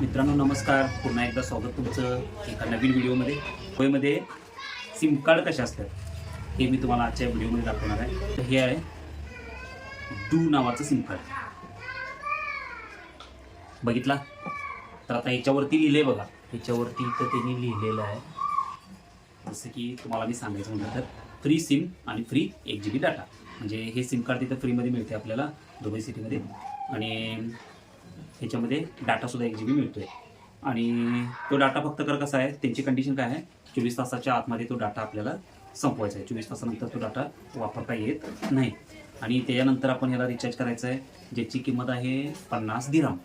मित्रांनो नमस्कार. पुन्हा एकदा स्वागत तुमचं एका नवीन व्हिडिओमध्ये. होयमध्ये सिम कार्ड कसे असतात हे मी तुम्हाला आजच्या व्हिडिओमध्ये दाखवणार आहे. तर हे आहे डू नावाचं सिम कार्ड बघितला? तर आता याच्यावरती लिहिलं आहे बघा. याच्यावरती तर त्यांनी लिहिलेलं आहे. जसं की तुम्हाला मी सांगायचं म्हटलं तर फ्री सिम आणि फ्री एक जी बी डाटा म्हणजे हे सिम कार्ड तिथं फ्रीमध्ये मिळते आपल्याला दुबई सिटीमध्ये आणि ह्याच्यामध्ये डाटासुद्धा एक जी बी मिळतो आहे आणि तो डाटा फक्त कर कसा आहे त्यांची कंडिशन काय आहे चोवीस तासाच्या आतमध्ये तो डाटा आपल्याला संपवायचा आहे. चोवीस तासानंतर तो डाटा वापरता येत नाही. आणि त्याच्यानंतर आपण ह्याला रिचार्ज करायचं आहे ज्याची किंमत आहे पन्नास दिराम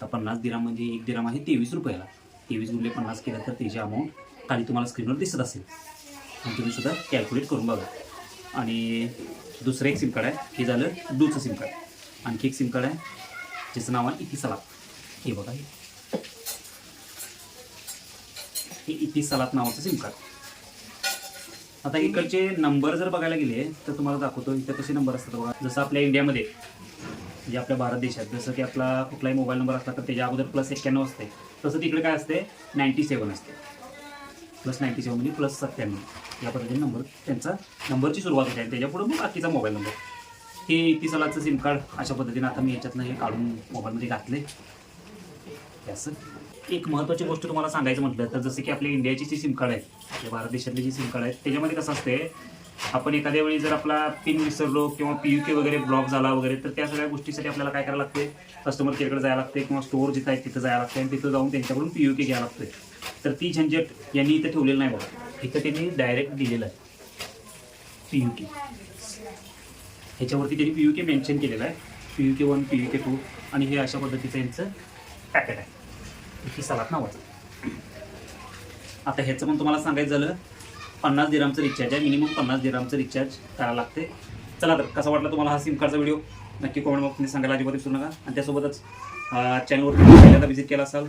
तर पन्नास दिराम म्हणजे एक दिराम आहे तेवीस रुपयाला. तेवीस गुणले पन्नास केलं तर त्याची अमाऊंट खाली तुम्हाला स्क्रीनवर दिसत असेल. आणि तुम्ही सुद्धा कॅल्क्युलेट करून बघा. आणि दुसरं एक सिम कार्ड आहे. हे झालं डूचं सिम कार्ड आणखी एक सिम कार्ड आहे. ज्याचं नाव आहे इतिसलात हे बघा हे. हे इतिसलात नावाचं सिम कार्ड आता इकडचे नंबर जर बघायला गेले तर तुम्हाला दाखवतो इथं कसे नंबर असतात बघा. जसं आपल्या इंडियामध्ये म्हणजे आपल्या भारत देशात जसं की आपला कुठलाही मोबाईल नंबर असला तर त्याच्या अगोदर प्लस एक्क्याण्णव असते. तसं तिकडे काय असते? नाईन्टी सेवन असते. प्लस नाईन्टी सेवन म्हणजे प्लस सत्त्याण्णव. या पद्धतीने नंबर त्यांचा नंबरची सुरुवात होते आणि त्याच्यापुढे मग बाकीचा मोबाईल नंबर हे इतिसालाचं सिम कार्ड अशा पद्धतीने आता मी याच्यातनं हे काढून मोबाईलमध्ये घातले असं. एक महत्त्वाची गोष्ट तुम्हाला सांगायचं म्हटलं तर जसं की आपल्या इंडियाची जी सिम कार्ड आहे आपल्या भारत देशातली जी सिम कार्ड आहे त्याच्यामध्ये कसं असते आपण एखाद्या वेळी जर आपला पिन विसरलो किंवा पी यू के वगैरे ब्लॉक झाला वगैरे तर त्या सगळ्या गोष्टीसाठी आपल्याला काय करायला लागते कस्टमर केअरकडे जायला लागते किंवा स्टोअर जिथं आहे तिथं जायला लागते आणि तिथं जाऊन त्यांच्याकडून पी यू के घ्यायला लागते तर ती झंझट यांनी इथं ठेवलेलं नाही बघा. इथं त्यांनी डायरेक्ट दिलेलं आहे. पी यू के ह्याच्यावरती त्यांनी पी यू के मेन्शन केलेलं आहे. P U K one P U K two आणि हे अशा पद्धतीचं यांचं पॅकेट आहे. ही सलाद नावाचं. आता ह्याचं पण तुम्हाला सांगायचं झालं पन्नास दिरामचं रिचार्ज आहे. मिनिमम पन्नास दिरामचं रिचार्ज करायला लागते. चला तर कसा वाटला तुम्हाला हा सिम कार्डचा व्हिडिओ नक्की कमेंट बॉक्समध्ये सांगायला अजिबात विसरू नका. आणि त्यासोबतच चॅनलवर पहिल्यांदा व्हिजिट केला असाल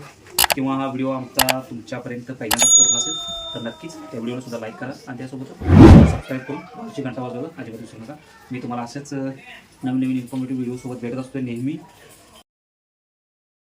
किंवा हा व्हिडिओ आमचा तुमच्यापर्यंत पहिल्यांदा पोहोचला असेल तर नक्कीच त्या व्हिडिओला सुद्धा लाईक करा आणि त्यासोबत सबस्क्राईब करून बाजूची घंटा वाजवलं अजिबात विसरू नका. मी तुम्हाला असेच नवीन नवीन इन्फॉर्मेटिव्ह व्हिडिओसोबत भेटत असतो नेहमी.